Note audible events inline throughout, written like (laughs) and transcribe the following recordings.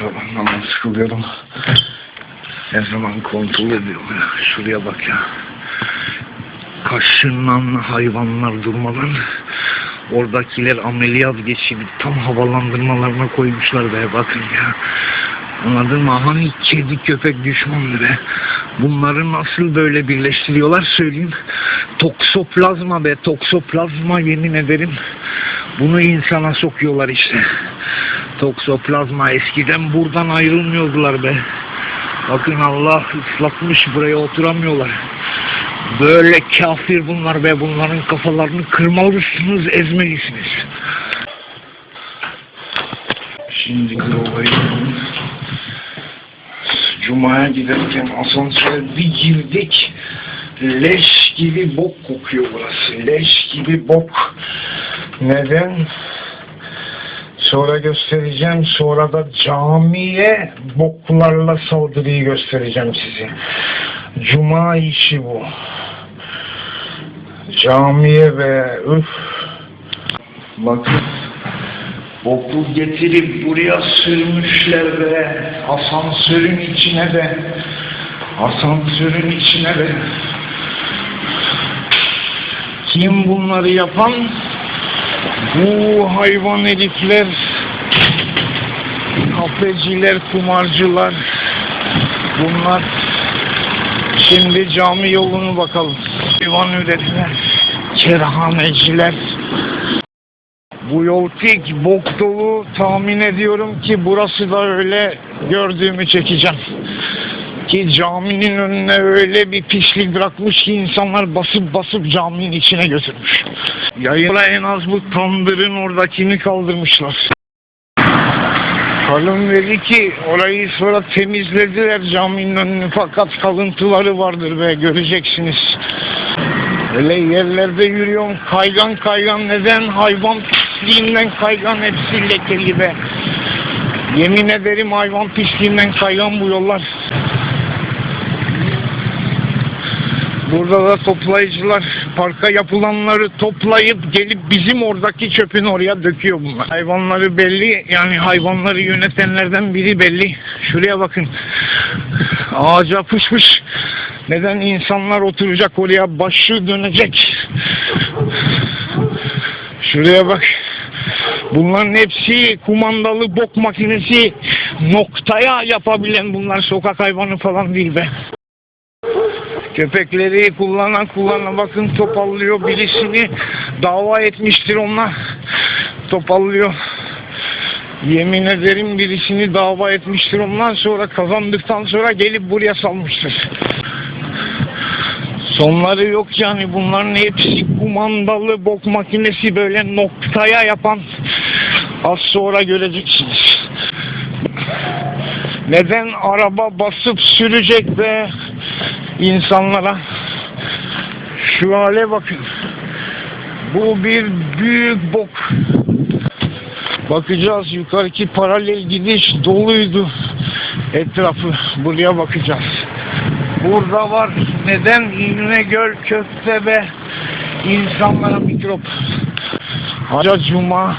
sabah namaz kılıyorum. Her zaman kontrol ediyorum ya. Şuraya bak ya. Kaşınan hayvanlar durmadan oradakiler ameliyat geçirip tam havalandırmalarına koymuşlar be bakın ya. Anladın mı? Hani kedi köpek düşmandı be. Bunları nasıl böyle birleştiriyorlar söyleyeyim. Toksoplazma be toksoplazma yemin ederim. Bunu insana sokuyorlar işte. Toksoplazma eskiden buradan ayrılmıyordular be. Bakın Allah ıslatmış buraya oturamıyorlar. Böyle kafir bunlar be bunların kafalarını kırmalısınız ezmelisiniz. Şimdi olayı Cuma'ya giderken asansöre bir girdik. Leş gibi bok kokuyor burası. Leş gibi bok. Neden? Sonra göstereceğim. Sonra da camiye boklarla saldırıyı göstereceğim size. Cuma işi bu. Camiye ve üf. Bakın. Boku getirip buraya sürmüşler be. Asansörün içine be. Asansörün içine be. Kim bunları yapan? Bu hayvan herifler, kafeciler, kumarcılar, bunlar şimdi cami yolunu bakalım. Hayvan üretiler, kerhaneciler. Bu yol tek bok dolu tahmin ediyorum ki burası da öyle gördüğümü çekeceğim. Ki caminin önüne öyle bir pislik bırakmış ki insanlar basıp basıp caminin içine götürmüş. Yayına en az bu tandırın oradakini kaldırmışlar. Kalın dedi ki orayı sonra temizlediler caminin önünü fakat kalıntıları vardır be göreceksiniz. Öyle yerlerde yürüyorum kaygan kaygan neden hayvan pisliğinden kaygan hepsi lekeli be. Yemin ederim hayvan pisliğinden kaygan bu yollar. Burada da toplayıcılar parka yapılanları toplayıp gelip bizim oradaki çöpün oraya döküyor bunlar. Hayvanları belli yani hayvanları yönetenlerden biri belli. Şuraya bakın. Ağaca fışmış. Neden insanlar oturacak oraya başı dönecek. Şuraya bak. Bunların hepsi kumandalı bok makinesi noktaya yapabilen bunlar sokak hayvanı falan değil be. Köpekleri kullanan kullanan bakın topallıyor birisini dava etmiştir onlar topallıyor. Yemin ederim birisini dava etmiştir ondan sonra kazandıktan sonra gelip buraya salmıştır. Sonları yok yani bunların hepsi kumandalı bok makinesi böyle noktaya yapan az sonra göreceksiniz. Neden araba basıp sürecek ve insanlara şu hale bakın. Bu bir büyük bok. Bakacağız yukarıki paralel gidiş doluydu. Etrafı buraya bakacağız. Burada var. Neden İnegöl köfte ve insanlara mikrop. Haca Cuma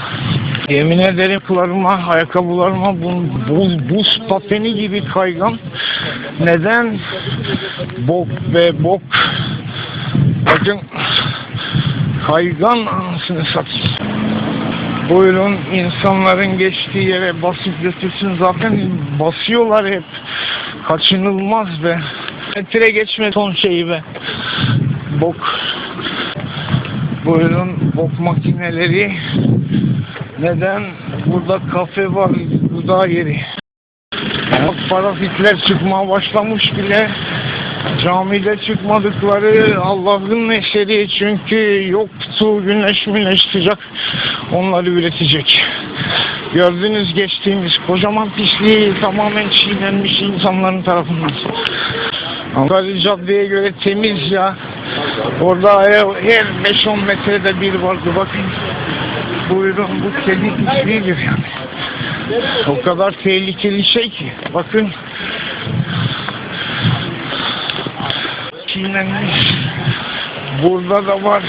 Yemin ederim kılarıma, ayakkabılarıma bu, buz, buz pateni gibi kaygan. Neden? Bok ve bok. Bakın kaygan anasını satayım. Buyurun insanların geçtiği yere basıp götürsün zaten basıyorlar hep. Kaçınılmaz be. Metre geçme son şeyi be. Bok. Buyurun bok makineleri. Neden? Burada kafe var, gıda yeri. Bak parazitler çıkmaya başlamış bile. Camide çıkmadıkları Allah'ın eseri çünkü yoktu güneş müneş sıcak onları üretecek. Gördünüz geçtiğimiz kocaman pisliği tamamen çiğnenmiş insanların tarafından. Ankara Cadde'ye göre temiz ya. Orada her 5-10 metrede bir vardı bakın. Buyurun bu kedi pisliğidir yani. O kadar tehlikeli şey ki. Bakın. Çiğnenmiş. Burada da var.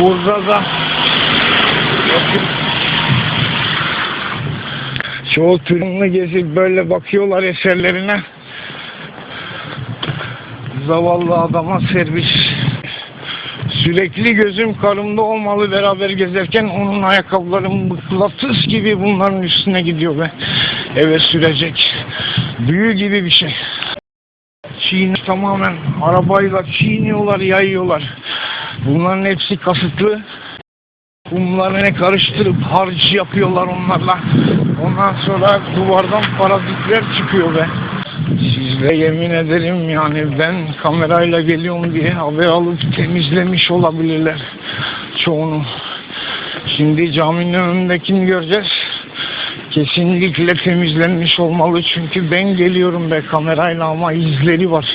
Burada da bakın. Çoğu türünü gezip böyle bakıyorlar eserlerine. Zavallı adama servis. Sürekli gözüm karımda olmalı beraber gezerken onun ayakkabıları mıknatıs gibi bunların üstüne gidiyor ve eve sürecek. Büyü gibi bir şey. Çiğne tamamen arabayla çiğniyorlar, yayıyorlar. Bunların hepsi kasıtlı. Kumlarını karıştırıp harç yapıyorlar onlarla. Ondan sonra duvardan parazitler çıkıyor be. Sizle yemin ederim yani ben kamerayla geliyorum diye haber alıp temizlemiş olabilirler çoğunu. Şimdi caminin önündekini göreceğiz. Kesinlikle temizlenmiş olmalı çünkü ben geliyorum be kamerayla ama izleri var.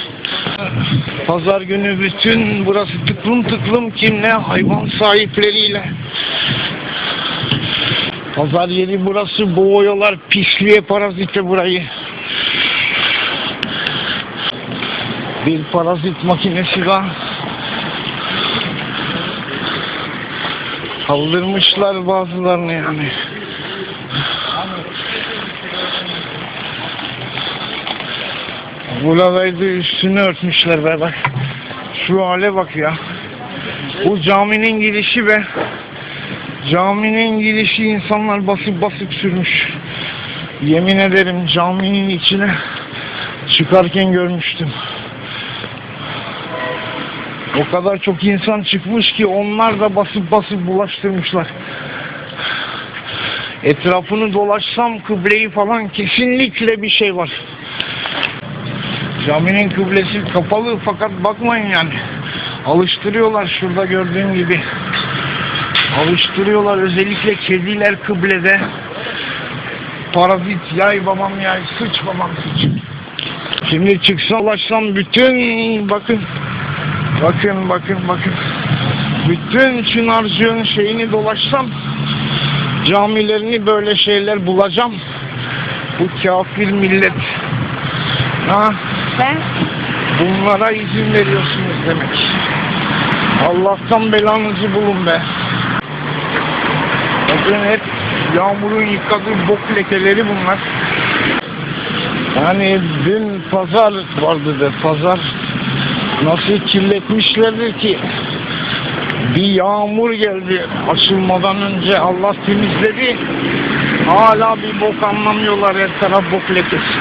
Pazar günü bütün burası tıklım tıklım kimle? Hayvan sahipleriyle. Pazar yeri burası boğuyorlar pisliğe parazite burayı. Bir parazit makinesi var. Kaldırmışlar bazılarını yani. Buradaydı üstünü örtmüşler be bak. Şu hale bak ya. Bu caminin girişi be. Caminin girişi insanlar basıp basıp sürmüş. Yemin ederim caminin içine çıkarken görmüştüm. O kadar çok insan çıkmış ki onlar da basıp basıp bulaştırmışlar. Etrafını dolaşsam kıbleyi falan kesinlikle bir şey var. Caminin kıblesi kapalı fakat bakmayın yani. Alıştırıyorlar şurada gördüğün gibi. Alıştırıyorlar özellikle kediler kıblede. Parazit yay babam yay sıç babam sıç. Şimdi çıksa ulaşsam bütün bakın bakın bakın bakın bütün Çınarcık'ın şeyini dolaşsam camilerini böyle şeyler bulacağım. Bu kafir millet. Ha? Ben Bunlara izin veriyorsunuz demek. Allah'tan belanızı bulun be. Bakın hep yağmurun yıkadığı bok lekeleri bunlar. Yani dün pazar vardı da pazar nasıl kirletmişlerdir ki bir yağmur geldi açılmadan önce Allah temizledi. Hala bir bok anlamıyorlar her taraf bok lekesi.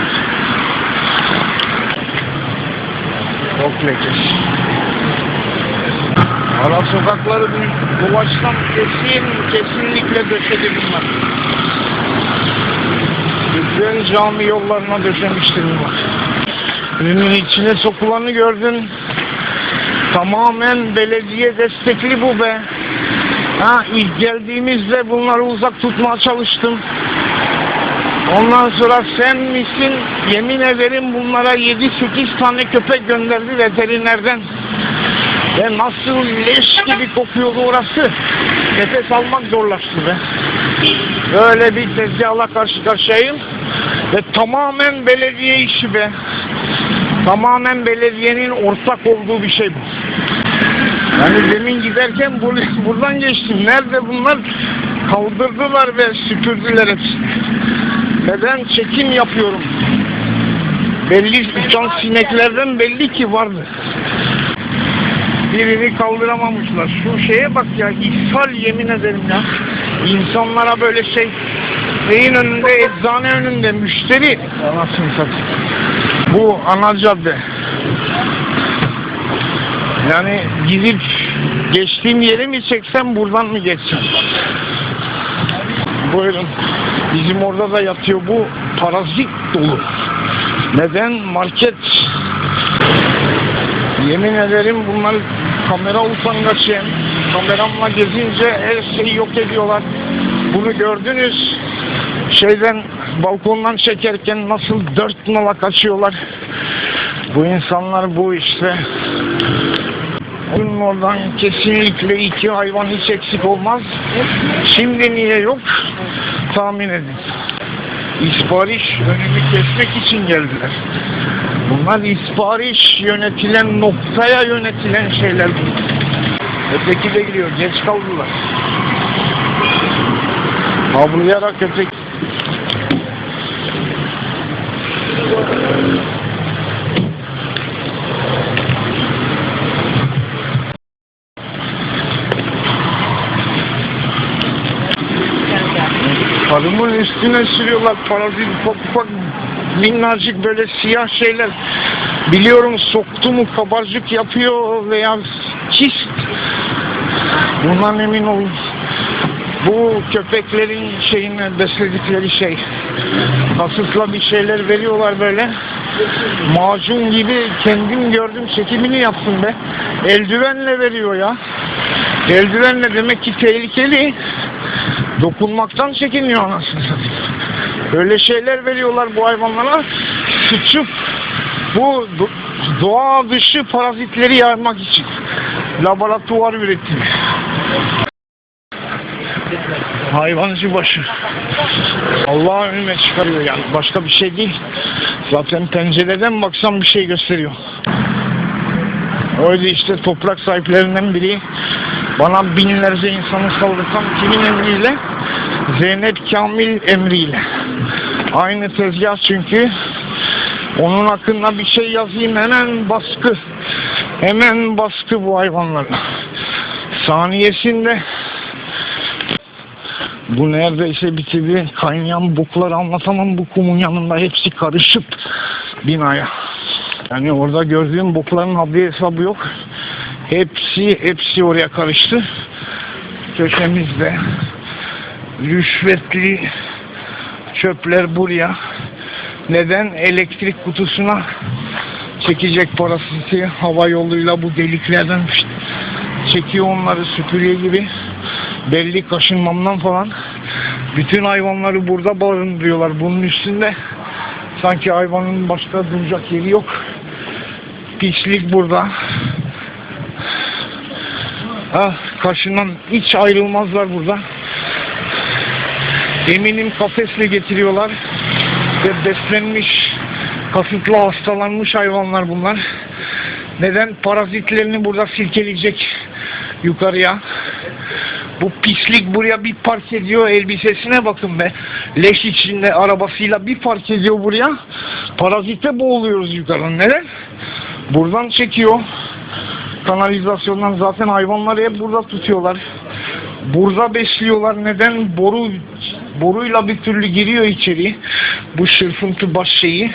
Bok lekesi. Ara sokakları dolaşsam kesin, kesinlikle döşedi bunlar. Bütün cami yollarına döşemiştir bunlar. Ürünün içine sokulanı gördün. Tamamen belediye destekli bu be. Ha, ilk geldiğimizde bunları uzak tutmaya çalıştım. Ondan sonra sen misin? Yemin ederim bunlara 7-8 tane köpek gönderdi veterinerden. Ve nasıl leş gibi kokuyordu orası. Nefes almak zorlaştı be. Böyle bir tezgahla karşı karşıyayım. Ve tamamen belediye işi be. Tamamen belediyenin ortak olduğu bir şey bu. Yani demin giderken bur- (laughs) buradan geçtim. Nerede bunlar? Kaldırdılar ve süpürdüler hepsini. Neden? Çekim yapıyorum. Belli uçan sineklerden belli ki vardı. Birini kaldıramamışlar. Şu şeye bak ya, ishal yemin ederim ya. İnsanlara böyle şey, neyin önünde, eczane önünde, müşteri. Anasını satayım. Bu ana cadde. Yani gidip geçtiğim yeri mi çeksem buradan mı geçsem? Buyurun. Bizim orada da yatıyor bu parazit dolu. Neden? Market. Yemin ederim bunlar kamera utangaçım. Kameramla gezince her şeyi yok ediyorlar. Bunu gördünüz. Şeyden balkondan çekerken nasıl dört nala kaçıyorlar. Bu insanlar bu işte. Bunun oradan kesinlikle iki hayvan hiç eksik olmaz. Şimdi niye yok? Tahmin edin. İspariş önümü kesmek için geldiler. Bunlar ispariş yönetilen noktaya yönetilen şeyler. Öteki de gidiyor. Geç kaldılar. Havlayarak öteki. Üstüne sürüyorlar parazit ufak ufak minnacık böyle siyah şeyler. Biliyorum soktu mu kabarcık yapıyor veya kist. Bundan emin olun. Bu köpeklerin şeyine besledikleri şey. Kasıtla bir şeyler veriyorlar böyle. Macun gibi kendim gördüm çekimini yaptım be. Eldivenle veriyor ya. Eldivenle demek ki tehlikeli. Dokunmaktan çekiniyor anasını. Böyle şeyler veriyorlar bu hayvanlara. Sıçıp bu do- doğa dışı parazitleri yaymak için. Laboratuvar üretimi. Hayvancı başı. Allah önüme çıkarıyor yani. Başka bir şey değil. Zaten pencereden baksam bir şey gösteriyor. Öyle işte toprak sahiplerinden biri bana binlerce insanı saldırtan kimin emriyle? Zeynep Kamil emriyle. Aynı tezgah çünkü. Onun hakkında bir şey yazayım hemen baskı. Hemen baskı bu hayvanlarla. Saniyesinde bu neredeyse bitirdi. Kaynayan bokları anlatamam bu kumun yanında. Hepsi karışıp binaya. Yani orada gördüğüm bokların haddi hesabı yok. Hepsi, hepsi oraya karıştı. Köşemizde rüşvetli çöpler buraya. Neden? Elektrik kutusuna çekecek parası hava yoluyla bu deliklerden çekiyor onları süpürge gibi. Belli kaşınmamdan falan. Bütün hayvanları burada barındırıyorlar. Bunun üstünde sanki hayvanın başka duracak yeri yok. Pislik burada. Ah, kaşınan hiç ayrılmazlar burada. Eminim kafesle getiriyorlar. Ve beslenmiş, kasıtlı hastalanmış hayvanlar bunlar. Neden? Parazitlerini burada silkeleyecek yukarıya. Bu pislik buraya bir park ediyor elbisesine bakın be. Leş içinde arabasıyla bir park ediyor buraya. Parazite boğuluyoruz yukarıdan. Neden? Buradan çekiyor. Kanalizasyondan zaten hayvanları hep burada tutuyorlar. Burada besliyorlar. Neden? Boru boruyla bir türlü giriyor içeri. Bu şırfıntı baş şeyi.